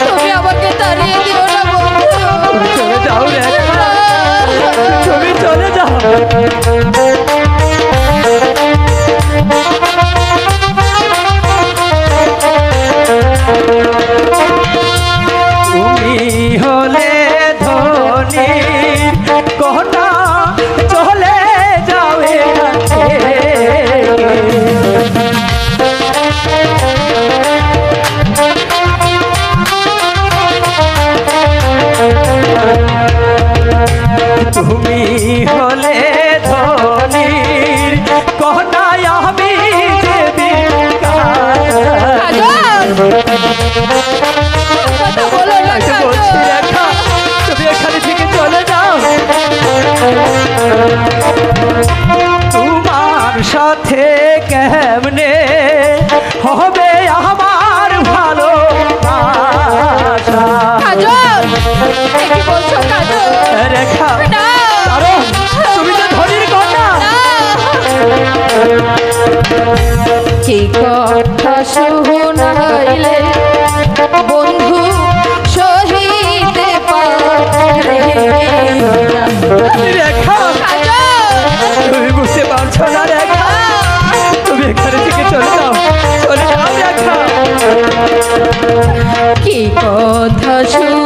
তুমি আমাকে তাড়িয়ে দিও না চলে যাও রে। পথে কেমনে হবে আমার ভালো রেখা। ঠিক কথা শুনাইলে বন্ধু Thank you.